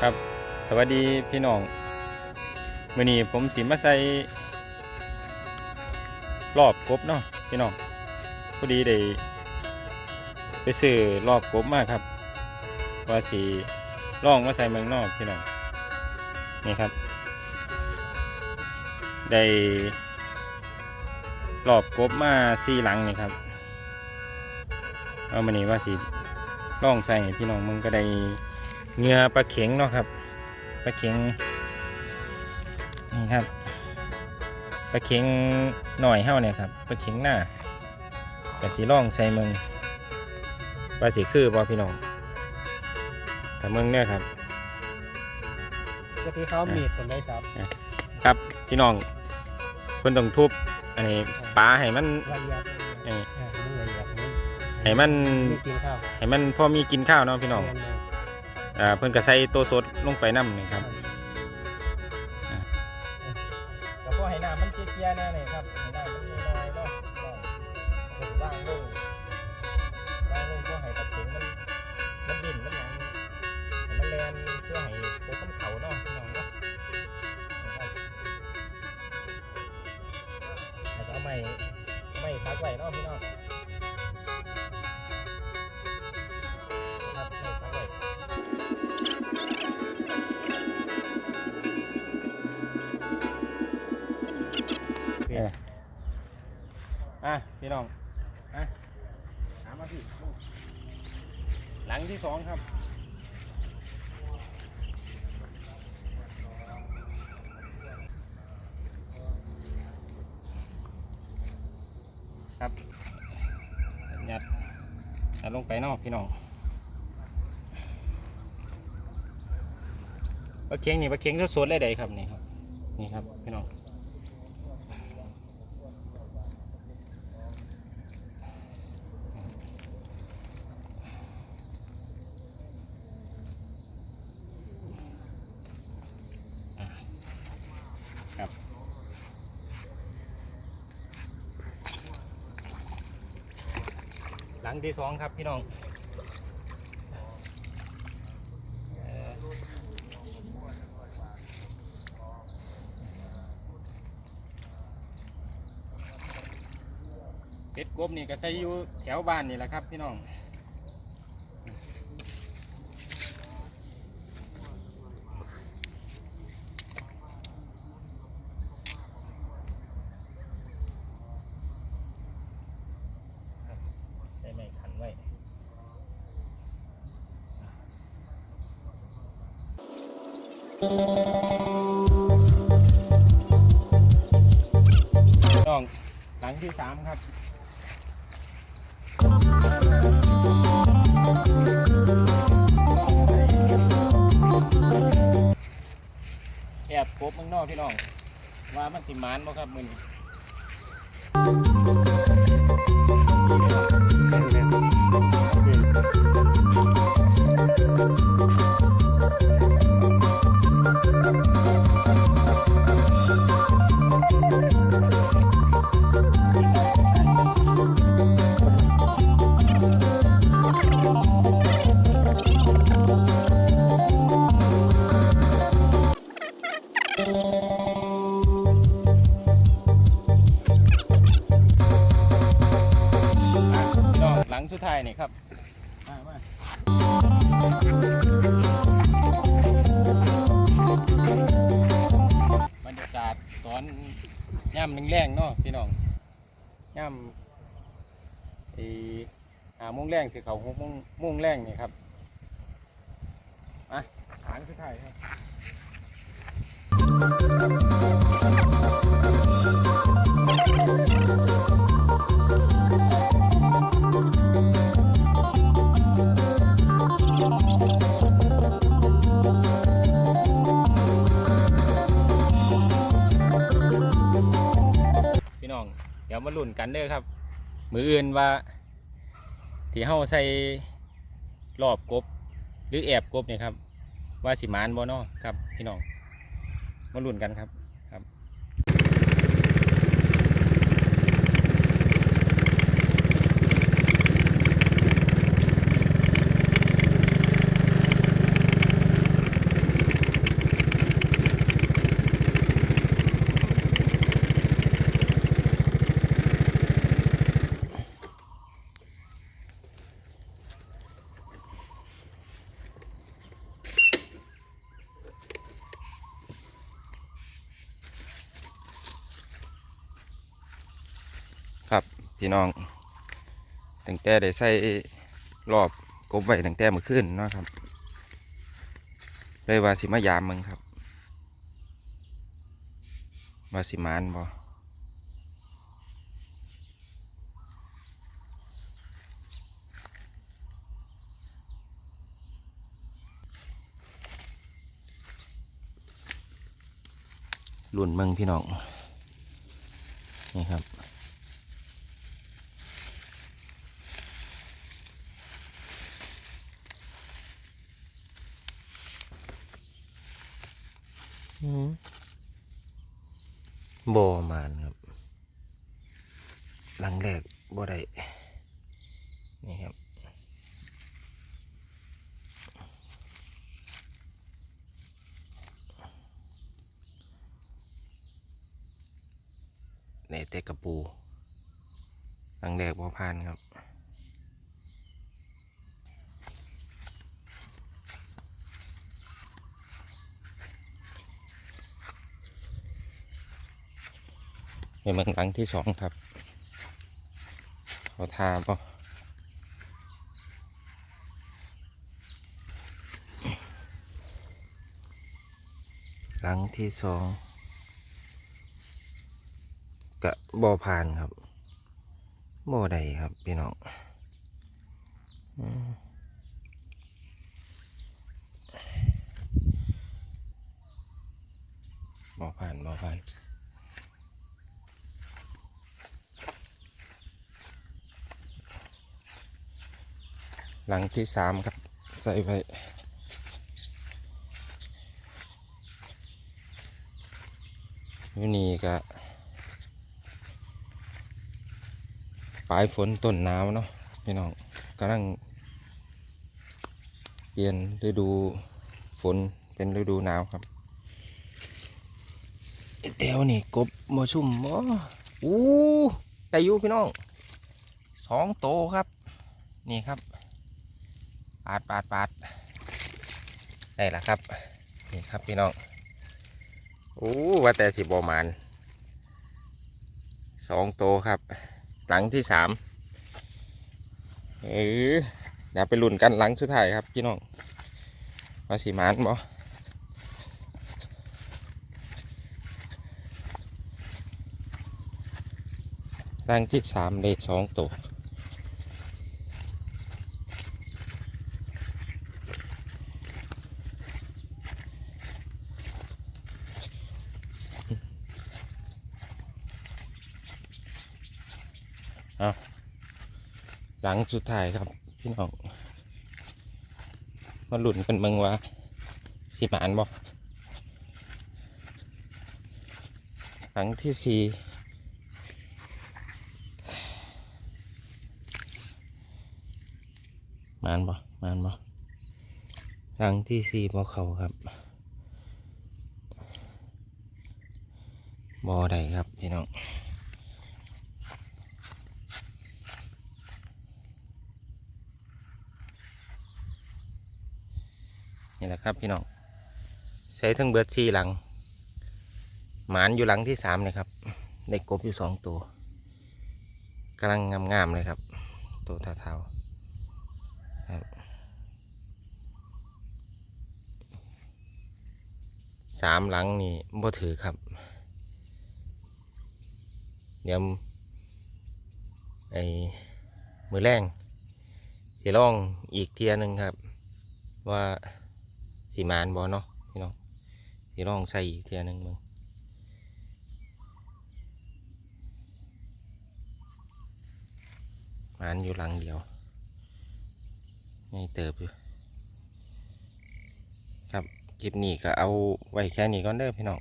ครับ สวัสดีพี่น้องมื้อนี้ผมสิมาใส่รอบกบเนาะพี่น้องพอดีได้ไปซื้อรอบกบมากครับ ว่าสิลองมาใส่เมืองนอกพี่น้องนี่ครับ ได้รอบกบมาสี่หลังนี่ครับ เอามานี่ว่าสิลองใส่พี่น้องมึงก็ได้ เหงือปลาเข็งเนาะครับปลาเข็งนี่ครับปลาเข็งหน่อยเท่าเนี่ยครับปลาเข็งหน้ากระสีร่องใส่เมืองปลาสีคือบ่พี่น้องแต่เมืองเนี่ยครับจะที่เขามีดคนได้ครับ ครับพี่น้องเพิ่นต้องทุบอันนี้ปลาให้มันละเอียดเอ่อเออมันละเอียดมันให้มันไม่กินข้าวให้มันพอมีกินข้าวเนาะพี่น้องแม่น อ่าเพิ่นก็ใส่ตัวสดลงไปน้ำนี่ครับแล้วก็ให้น้ำมันเจียๆแน่เลยครับให้น้ำมันน้อยเนาะก็ว่างลงว่างลงเพื่อให้ตะเข็งมันมันดิ่นมันหยังให้มันแลนเพื่อให้โคตรเขาเนาะน้องเนาะแล้วก็ไม้ไม้ซักไว้เนาะพี่น้อง อะพี่น้องอะถามาพี่หลังที่สองครับครับยัดยัดลงไปนอกพี่น้องปลาเค็งนี่ปลาเค็งสดๆเลยได้ครับนี่ครับ นี่ครับพี่น้อง งที่สองครับพี่น้องเป็ดกบนี่ก็ใช้อยู่แถวบ้านนี่แหละครับพี่น้องใส่ไม้ขันไว้ น้องหลังที่สามครับแอบพบมึงนอกพี่น้อง ว่ามันสิมานบ่ครับมือนี้ ย่ำแรงๆเนาะพี่น้องย่ำไอ้หาโมงแรงสิเขาหกโมงโมงแรงนี่ครับมาหางสุดท้ายครับ ดี๋ยวมาลุ้นกันเด้อครับ มืออื่นว่า ที่เฮาใส่รอบกบ หรือแอบกบเนี่ยครับ ว่าสิมานบ่เนาะครับ พี่น้องมาลุ้นกันครับครับ ค พี่น้องตั้งแต่ได้ใส่รอบกบไว้ตั้งแต่เมื่อคืนเนาะครับ เลยว่าสิมายามมึงครับว่าสิมานบ่ลุ่นมืองพี่น้องนี่ครับอมานครับ หลังแรกบ่ได้นี่ครับ ในเตกระปูหลังแรกบ่ผ่านครับเป็นมืองหลังที่สองครับขาทาปะหลังที่สอง กะบ่อผ่านครับบ่อใดครับพี่น้องบ่อผ่านบ่อผ่านหลังที่สามครับ ใส่ไปอยู่นี่ก็ ลายฝนต้นหนาวเนาะพี่น้องกำลังเปลี่ยนฤดูฝนเป็นฤดูหนาวครับเตียวนี่กบมาชุ่มบ่อู้ได้อยู่พี่น้องสองโตครับ นี่ครับ ปาดปาดปาดได้ล้วครับ นี่ครับพี่น้องโอ้ว่าแต่สิบประมาณสองโตครับ หลังที่สามเออเดี๋ยวไปลุ่นกันหลังสุดท้ายครับพี่น้องมาสีมานบ่หลังที่สามเลขสองตัว หลังสุดท้ายครับ พี่น้องมาหลุนกันเมืองว่าสิบานบอกหลังที่สี่มานบ่มานบ่หลังที่สี่บ่เขาครับบ่ได้ครับพี่น้อง นี่แหละครับพี่น้องใช้ทั้งเบิดสี่หลัง หมานอยู่หลังที่สามเลยครับได้กบอยู่สองตัวกำลังงามๆเลยครับ ตัวเทาๆครับสามหลังนี่บ่ถือครับ เดี๋ยวไอ้มือแรงสีล่องอีกเทียหนึ่งครับ ว่า สีมานบอเนาะพี่น้องสีลองใส่อีกเทียหนึงมึงมานอยู่หลังเดียวไม่เติบอยู่ครับคลิปนี้ก็เอาไว้แค่นี้ก่อนเด้อพี่น้อง